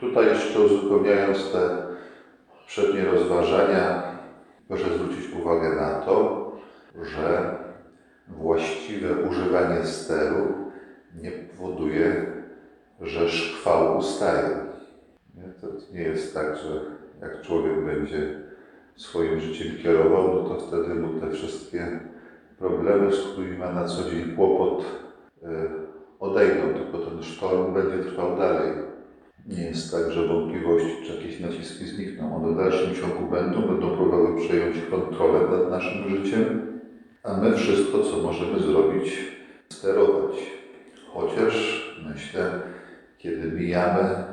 Tutaj jeszcze uzupełniając te przednie rozważania, proszę zwrócić uwagę na to, że właściwe używanie steru nie powoduje, że szkwał ustaje. Nie? To nie jest tak, że jak człowiek będzie swoim życiem kierował, no to wtedy mu te wszystkie problemy, z którymi ma na co dzień kłopot, y, odejdą, tylko ten sztorm będzie trwał dalej. Nie jest tak, że wątpliwości czy jakieś naciski znikną. One w dalszym ciągu będą, będą próbowały przejąć kontrolę nad naszym życiem, a my wszystko, co możemy zrobić, sterować. Chociaż myślę, kiedy mijamy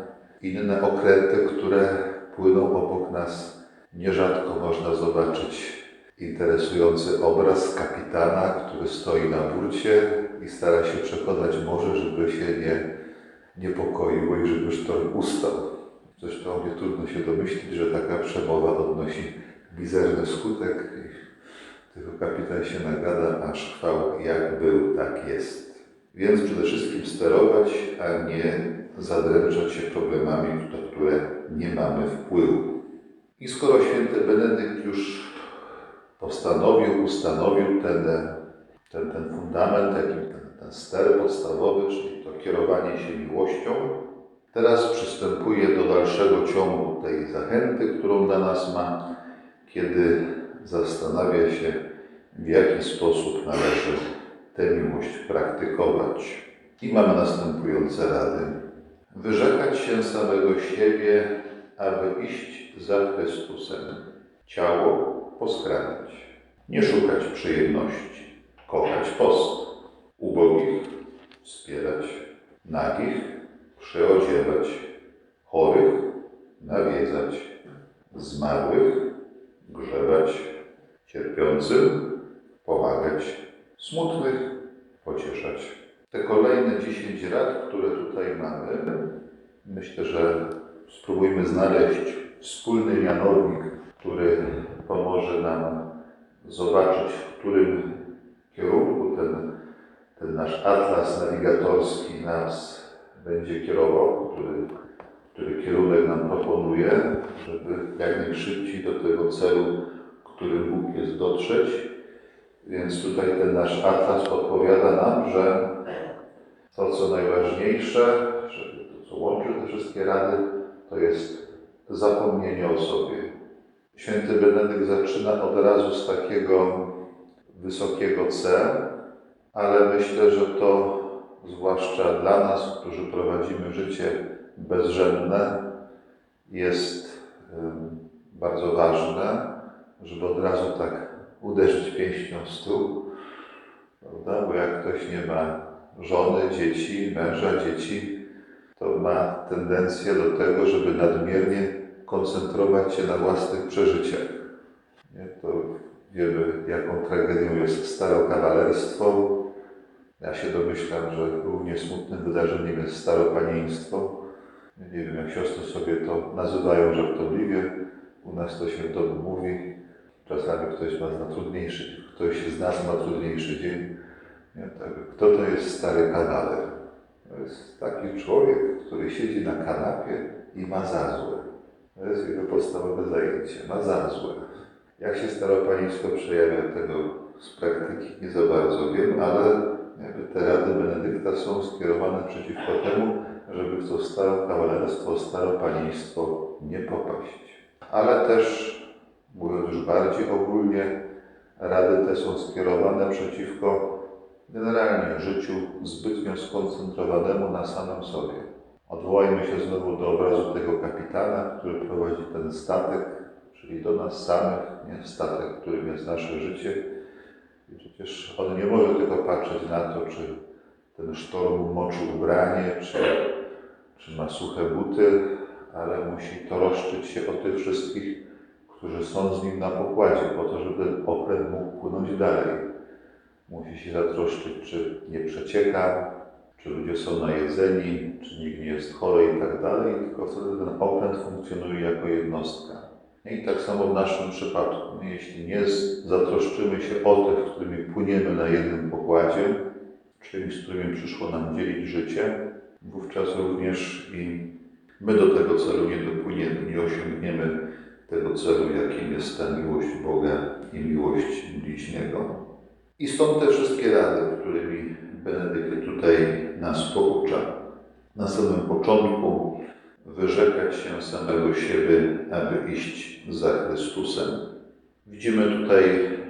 inne okręty, które płyną obok nas, nierzadko można zobaczyć interesujący obraz kapitana, który stoi na burcie i stara się przekonać morze, żeby się nie niepokoiło i żeby sztorm ustał. Zresztą nie trudno się domyślić, że taka przemowa odnosi mizerny skutek tylko kapitan się nagada, a szkwał jak był, tak jest. Więc przede wszystkim sterować, a nie zadręczać się problemami, na które nie mamy wpływu. I skoro święty Benedykt już postanowił, ustanowił ten, ten, ten fundament, taki, ten, ten ster podstawowy, czyli to kierowanie się miłością, teraz przystępuje do dalszego ciągu tej zachęty, którą dla nas ma, kiedy zastanawia się, w jaki sposób należy tę miłość praktykować. I mamy następujące rady. Wyrzekać się samego siebie, aby iść za Chrystusem. Ciało poskramiać. Nie szukać przyjemności. Kochać post. Ubogich wspierać. Nagich przyodziewać. Chorych nawiedzać. Zmarłych grzebać. Cierpiącym pomagać. Smutnych pocieszać. Te kolejne 10 rad, które tutaj mamy, myślę, że spróbujmy znaleźć wspólny mianownik, który pomoże nam zobaczyć, w którym kierunku ten, ten nasz atlas nawigatorski nas będzie kierował, który, który kierunek nam proponuje, żeby jak najszybciej do tego celu, którym Bóg jest dotrzeć. Więc tutaj ten nasz atlas podpowiada nam, że to, co najważniejsze, to, co łączy te wszystkie rady, to jest zapomnienie o sobie. Święty Benedykt zaczyna od razu z takiego wysokiego C, ale myślę, że to zwłaszcza dla nas, którzy prowadzimy życie bezrzędne, jest bardzo ważne, żeby od razu tak uderzyć pięścią w stół, prawda? Bo jak ktoś nie ma żony, dzieci, męża, dzieci, to ma tendencję do tego, żeby nadmiernie koncentrować się na własnych przeżyciach. Nie? To wiemy, jaką tragedią jest starokawalerstwo. Ja się domyślam, że równie smutnym wydarzeniem jest staropanieństwo. Nie wiem, jak siostry sobie to nazywają żartobliwie. U nas to się w mówi. Czasami ktoś ma na trudniejszy, ktoś z nas ma trudniejszy dzień. Tak, kto to jest stary kawaler? To jest taki człowiek, który siedzi na kanapie i ma za złe. To jest jego podstawowe zajęcie. Ma za złe. Jak się staropaństwo przejawia tego z praktyki nie za bardzo wiem, ale jakby te rady Benedykta są skierowane przeciwko temu, żeby w to stare kawalerstwo, staropanieństwo nie popaść. Ale też, mówiąc już bardziej ogólnie, rady te są skierowane przeciwko generalnie życiu zbytnio skoncentrowanemu na samym sobie. Odwołajmy się znowu do obrazu tego kapitana, który prowadzi ten statek, czyli do nas samych, nie? statek, którym jest nasze życie. I przecież on nie może tylko patrzeć na to, czy ten sztorm moczy ubranie, czy, czy ma suche buty, ale musi troszczyć się o tych wszystkich, którzy są z nim na pokładzie, po to, żeby ten okręt mógł płynąć dalej. Musi się zatroszczyć, czy nie przecieka, czy ludzie są najedzeni, czy nikt nie jest chory i tak dalej, tylko wtedy ten okręt funkcjonuje jako jednostka. I tak samo w naszym przypadku. Jeśli nie zatroszczymy się o tych, którymi płyniemy na jednym pokładzie, czyli z którymi przyszło nam dzielić życie, wówczas również i My do tego celu nie dopłyniemy, nie osiągniemy tego celu, jakim jest ta miłość Boga i miłość bliźniego. I stąd te wszystkie rady, którymi Benedykt tutaj nas poucza. Na samym początku wyrzekać się samego siebie, aby iść za Chrystusem. Widzimy tutaj,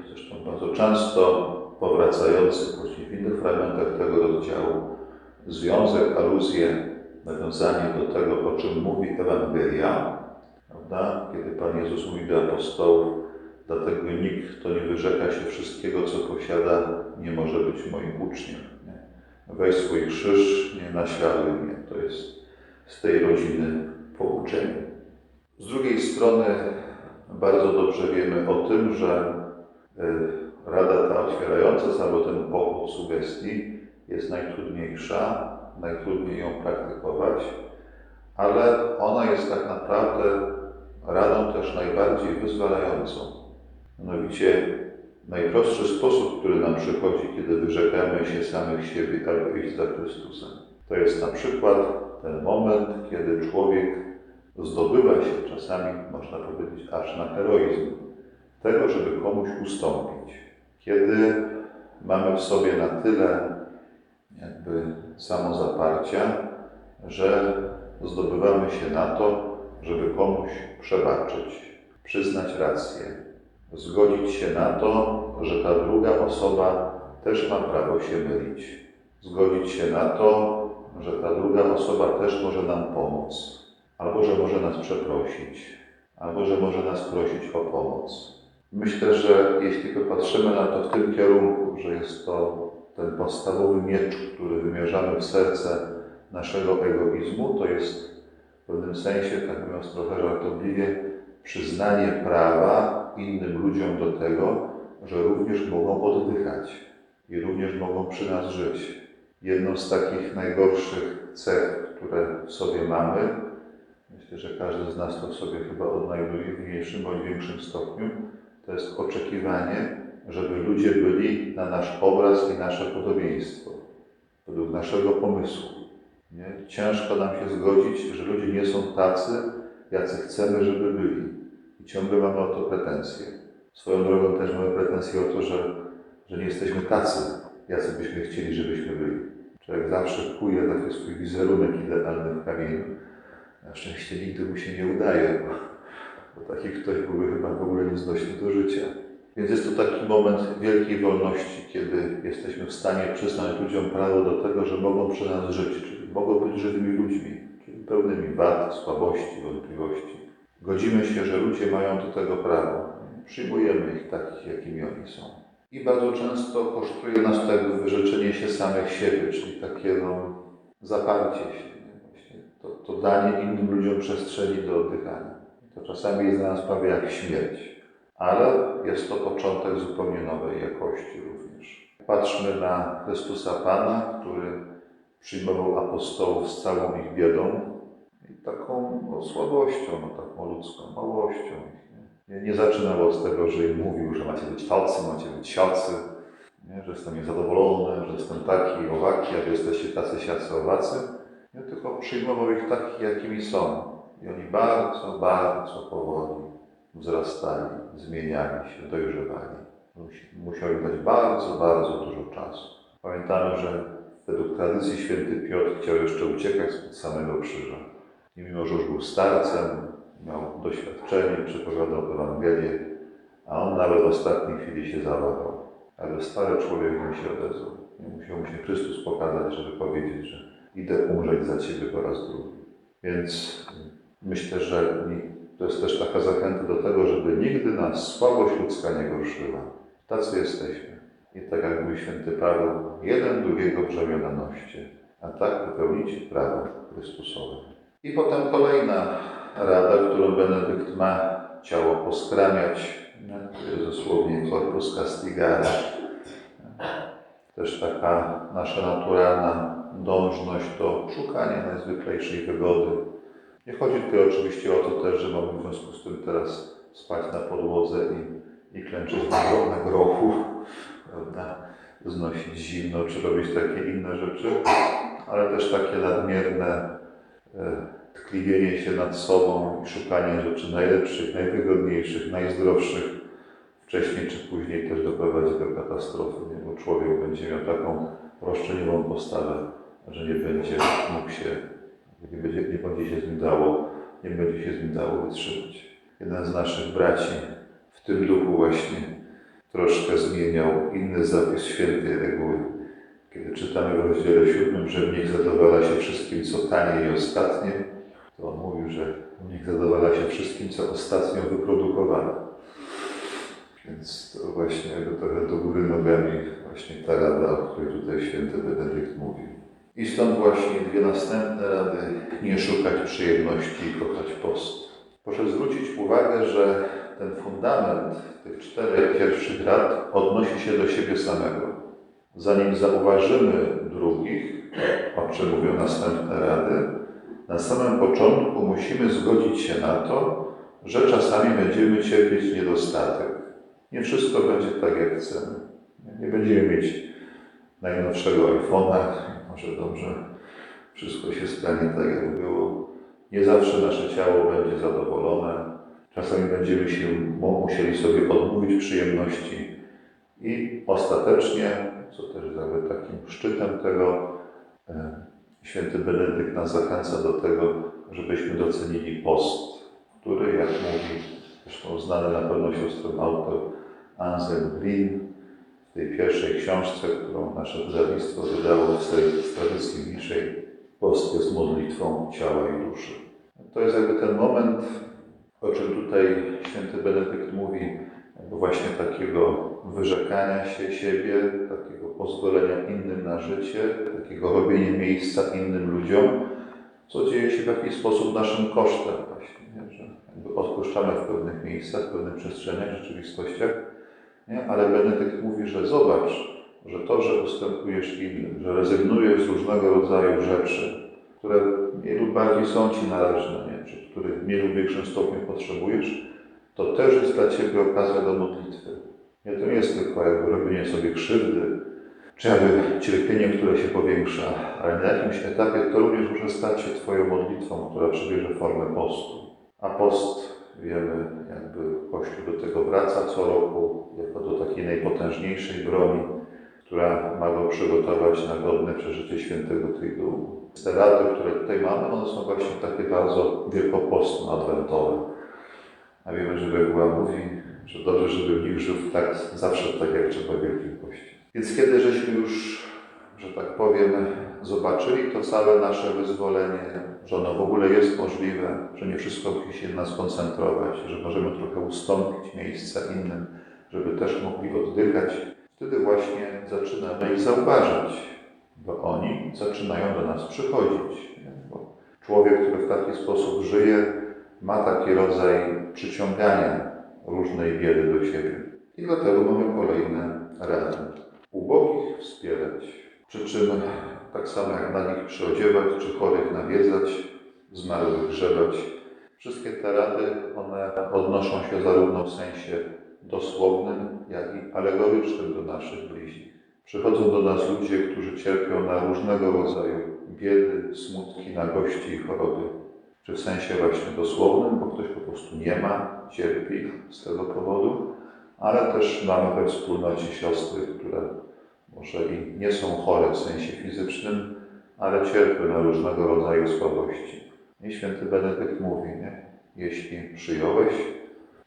zresztą bardzo często powracający później w innych fragmentach tego rozdziału, związek, aluzję, nawiązanie do tego, o czym mówi Ewangelia, prawda? Kiedy Pan Jezus mówi do apostołów, dlatego nikt, kto nie wyrzeka się wszystkiego, co posiada, nie może być moim uczniem. Nie? Weź swój krzyż, nie naśladuj mnie. To jest z tej rodziny pouczenie. Z drugiej strony bardzo dobrze wiemy o tym, że y, rada ta otwierająca cały ten pochód sugestii jest najtrudniejsza, najtrudniej ją praktykować, ale ona jest tak naprawdę radą też najbardziej wyzwalającą. Mianowicie najprostszy sposób, który nam przychodzi, kiedy wyrzekamy się samych siebie, aby iść za Chrystusem. To jest na przykład ten moment, kiedy człowiek zdobywa się czasami, można powiedzieć, aż na heroizm tego, żeby komuś ustąpić. Kiedy mamy w sobie na tyle jakby samozaparcia, że zdobywamy się na to, żeby komuś przebaczyć, przyznać rację, zgodzić się na to, że ta druga osoba też ma prawo się mylić, zgodzić się na to, że ta druga osoba też może nam pomóc, albo że może nas przeprosić, albo że może nas prosić o pomoc. Myślę, że jeśli popatrzymy na to w tym kierunku, że jest to ten podstawowy miecz, który wymierzamy w serce naszego egoizmu, to jest w pewnym sensie, tak mówiąc trochę żartobliwie, przyznanie prawa innym ludziom do tego, że również mogą oddychać i również mogą przy nas żyć. Jedną z takich najgorszych cech, które w sobie mamy, myślę, że każdy z nas to w sobie chyba odnajduje w mniejszym bądź większym stopniu, to jest oczekiwanie, żeby ludzie byli na nasz obraz i nasze podobieństwo, według naszego pomysłu. Nie? Ciężko nam się zgodzić, że ludzie nie są tacy, jacy chcemy, żeby byli. I ciągle mamy o to pretensje. Swoją drogą też mamy pretensje o to, że, że nie jesteśmy tacy, jacy byśmy chcieli, żebyśmy byli. Człowiek zawsze kuje taki swój wizerunek idealny w kamieniu. Na szczęście nigdy mu się nie udaje, bo, bo taki ktoś byłby chyba w ogóle nieznośny do życia. Więc jest to taki moment wielkiej wolności, kiedy jesteśmy w stanie przyznać ludziom prawo do tego, że mogą przy nas żyć, czyli mogą być żywymi ludźmi, czyli pełnymi wad, słabości, wątpliwości. Godzimy się, że ludzie mają do tego prawo. Przyjmujemy ich takich, jakimi oni są. I bardzo często kosztuje nas tego wyrzeczenie się samych siebie, czyli takie no, zaparcie się. To, to danie innym ludziom przestrzeni do oddychania. To czasami jest dla nas prawie jak śmierć. Ale jest to początek zupełnie nowej jakości również. Patrzmy na Chrystusa Pana, który przyjmował apostołów z całą ich biedą i taką no, słabością, no, taką ludzką małością. Nie, nie, od tego, że im mówił, że macie być tacy, macie być siacy, nie? że jestem niezadowolony, że jestem taki, owaki, a wy jesteście tacy, siacy, owacy. Nie, tylko przyjmował ich takich, jakimi są. I oni bardzo, bardzo powoli wzrastali, zmieniali się, dojrzewali. Musi- Musiał im dać bardzo, bardzo dużo czasu. Pamiętamy, że według tradycji święty Piotr chciał jeszcze uciekać spod samego krzyża. I mimo, że już był starcem, miał doświadczenie, przepowiadał Ewangelię, a on nawet w ostatniej chwili się zawahał. Ale stary człowiek mu się odezwał. Musiał mu się Chrystus pokazać, żeby powiedzieć, że idę umrzeć za Ciebie po raz drugi. Więc myślę, że to jest też taka zachęta do tego, żeby nigdy nas słabość ludzka nie gorszyła. Tacy jesteśmy. I tak jak mówi święty Paweł, jeden drugiego brzemiona noście, a tak wypełnicie prawo Chrystusowe. I potem kolejna rada, którą Benedykt ma ciało poskramiać, nie? to jest dosłownie corpus castigare. Też taka nasza naturalna dążność do szukania najzwyklejszej wygody. Nie chodzi tutaj oczywiście o to też, że mamy w związku z tym teraz spać na podłodze i, i klęczyć na, na grochu, prawda? znosić zimno, czy robić takie inne rzeczy, ale też takie nadmierne e, tkliwienie się nad sobą i szukanie rzeczy najlepszych, najwygodniejszych, najzdrowszych, wcześniej czy później też doprowadzi do katastrofy, nie? bo człowiek będzie miał taką roszczeniową postawę, że nie będzie mógł się, nie będzie, nie będzie się z nim dało, nie będzie się z nim dało wytrzymać. Jeden z naszych braci w tym duchu właśnie troszkę zmieniał inny zapis świętej reguły. Kiedy czytamy w rozdziale siódmym, że mnich zadowala się wszystkim, co tanie i ostatnie, to on mówił, że mnich zadowala się wszystkim, co ostatnio wyprodukowane. Więc to właśnie trochę do góry nogami właśnie ta rada, o której tutaj święty Benedykt mówi. I stąd właśnie dwie następne rady. Nie szukać przyjemności i kochać post. Proszę zwrócić uwagę, że ten fundament tych czterech pierwszych rad odnosi się do siebie samego. Zanim zauważymy drugich, o czym mówią następne rady, na samym początku musimy zgodzić się na to, że czasami będziemy cierpieć niedostatek. Nie wszystko będzie tak, jak chcemy. Nie będziemy mieć najnowszego iPhone'a, może dobrze, wszystko się stanie tak, jak było. Nie zawsze nasze ciało będzie zadowolone. Czasami będziemy się mu- musieli sobie odmówić przyjemności i ostatecznie, co też jest jakby takim szczytem tego, e, święty Benedykt nas zachęca do tego, żebyśmy docenili post, który, jak mówi zresztą znany na pewno siostrą autor Anselm Green, w tej pierwszej książce, którą nasze wydawnictwo wydało w tradycji mniejszej, post jest modlitwą ciała i duszy. To jest jakby ten moment, o czym tutaj święty Benedykt mówi, właśnie takiego wyrzekania się siebie, takiego pozwolenia innym na życie, takiego robienia miejsca innym ludziom, co dzieje się w jakiś sposób naszym kosztem właśnie, nie? że jakby odpuszczamy w pewnych miejscach, w pewnych przestrzeniach, rzeczywistościach, nie? ale Benedykt mówi, że zobacz, że to, że ustępujesz innym, że rezygnujesz z różnego rodzaju rzeczy, które mniej lub bardziej są Ci należne, nie? czy których w mniej lub większym stopniu potrzebujesz, to też jest dla Ciebie okazja do modlitwy. Nie, to nie jest tylko jakby robienie sobie krzywdy, czy jakby cierpienie, które się powiększa, ale na jakimś etapie to również może stać się Twoją modlitwą, która przybierze formę postu. A post, wiemy, jakby Kościół do tego wraca co roku, jako do takiej najpotężniejszej broni, która ma go przygotować na godne przeżycie świętego Triduum. Te rady, które tutaj mamy, one są właśnie takie bardzo wielkopostno-adwentowe. A wiemy, że reguła mówi, że dobrze, żeby w nich żył tak, zawsze tak, jak trzeba Wielkim Poście. Więc kiedy żeśmy już, że tak powiem, zobaczyli to całe nasze wyzwolenie, że ono w ogóle jest możliwe, że nie wszystko musi się na nas koncentrować, że możemy trochę ustąpić miejsca innym, żeby też mogli oddychać, wtedy właśnie zaczynamy ich zauważać, bo oni zaczynają do nas przychodzić. Bo człowiek, który w taki sposób żyje, ma taki rodzaj przyciągania różnej biedy do siebie. I dlatego mamy kolejne rady. Ubogich wspierać, przy czym tak samo jak na nich przyodziewać, czy chorych nawiedzać, zmarłych grzebać. Wszystkie te rady, one odnoszą się zarówno w sensie dosłownym, jak i alegorycznym do naszych bliźnich. Przychodzą do nas ludzie, którzy cierpią na różnego rodzaju biedy, smutki, nagości i choroby. Czy w sensie właśnie dosłownym, bo ktoś po prostu nie ma, cierpi z tego powodu, ale też mamy we wspólnocie siostry, które może i nie są chore w sensie fizycznym, ale cierpią na różnego rodzaju słabości. I święty Benedykt mówi, nie? jeśli przyjąłeś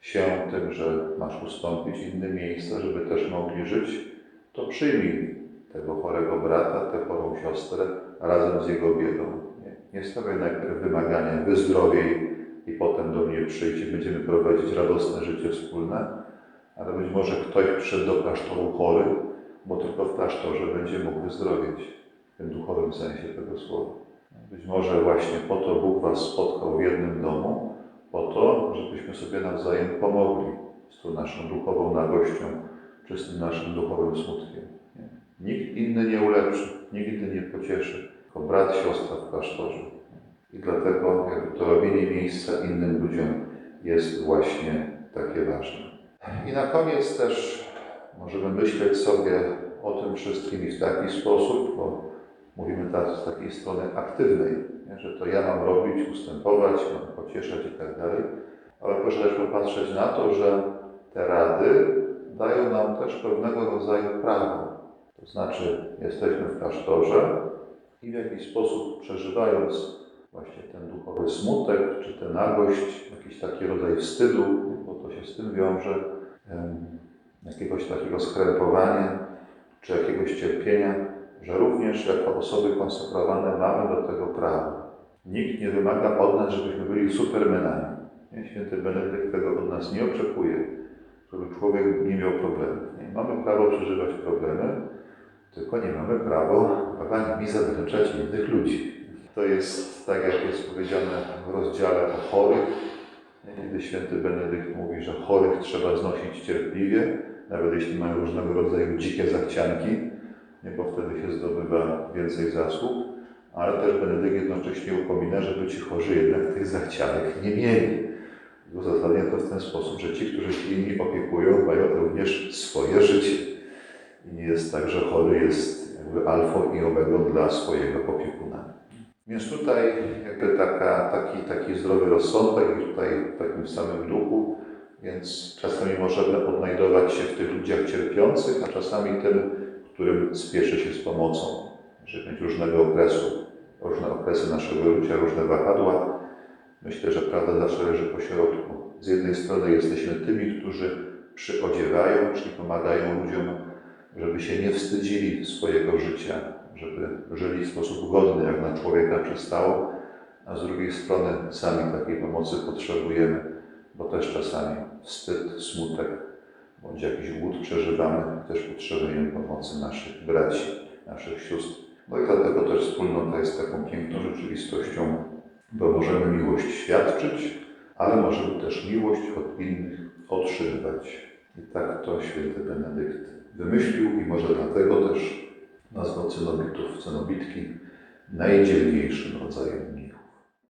się tym, że masz ustąpić inne miejsca, żeby też mogli żyć, to przyjmij tego chorego brata, tę chorą siostrę razem z jego biedą. Nie, stawiaj najpierw wymagania, wyzdrowiej i potem do mnie przyjdź i będziemy prowadzić radosne życie wspólne, ale być może ktoś przyszedł do klasztoru chory, bo tylko w klasztorze będzie mógł wyzdrowieć w tym duchowym sensie tego słowa. Być może właśnie po to Bóg Was spotkał w jednym domu, po to, żebyśmy sobie nawzajem pomogli z tą naszą duchową nagością, czy z tym naszym duchowym smutkiem. Nie? Nikt inny nie ulepszy, nigdy nie pocieszy, tylko brat, siostra w klasztorze. I dlatego jakby to robienie miejsca innym ludziom jest właśnie takie ważne. I na koniec też możemy myśleć sobie o tym wszystkim i w taki sposób, bo mówimy teraz z takiej strony aktywnej, nie? że to ja mam robić, ustępować, mam pocieszać i tak dalej, ale proszę też popatrzeć na to, że te rady dają nam też pewnego rodzaju prawo. To znaczy, jesteśmy w klasztorze i w jakiś sposób przeżywając właśnie ten duchowy smutek, czy tę nagość, jakiś taki rodzaj wstydu, bo to się z tym wiąże, jakiegoś takiego skrępowania, czy jakiegoś cierpienia, że również jako osoby konsekrowane mamy do tego prawo. Nikt nie wymaga od nas, żebyśmy byli supermenami. Święty Benedykt tego od nas nie oczekuje, żeby człowiek nie miał problemów. Mamy prawo przeżywać problemy, tylko nie mamy prawa nimi zadręczać innych ludzi. To jest tak, jak jest powiedziane w rozdziale o chorych, kiedy święty Benedykt mówi, że chorych trzeba znosić cierpliwie, nawet jeśli mają różnego rodzaju dzikie zachcianki, bo wtedy się zdobywa więcej zasług, ale też Benedykt jednocześnie upomina, żeby ci chorzy jednak tych zachcianek nie mieli. Uzasadnia to w ten sposób, że ci, którzy się nimi opiekują, mają również swoje życie. Nie jest tak, że chory jest jakby alfą i omegą dla swojego opiekuna. Więc tutaj jakby taka, taki, taki zdrowy rozsądek i tutaj w takim samym duchu, więc czasami możemy odnajdować się w tych ludziach cierpiących, a czasami tym, którym spieszy się z pomocą. Żeby mieć różnego okresu, różne okresy naszego życia, różne wahadła. Myślę, że prawda zawsze leży po środku. Z jednej strony jesteśmy tymi, którzy przyodziewają, czyli pomagają ludziom, żeby się nie wstydzili swojego życia, żeby żyli w sposób godny, jak na człowieka przystało, a z drugiej strony sami takiej pomocy potrzebujemy, bo też czasami wstyd, smutek bądź jakiś głód przeżywamy, też potrzebujemy pomocy naszych braci, naszych sióstr. No i dlatego też wspólnota jest taką piękną rzeczywistością, bo możemy miłość świadczyć, ale możemy też miłość od innych otrzymywać. I tak to święty Benedykt wymyślił i może dlatego też nazwał cenobitów, cenobitki najdzielniejszym rodzajem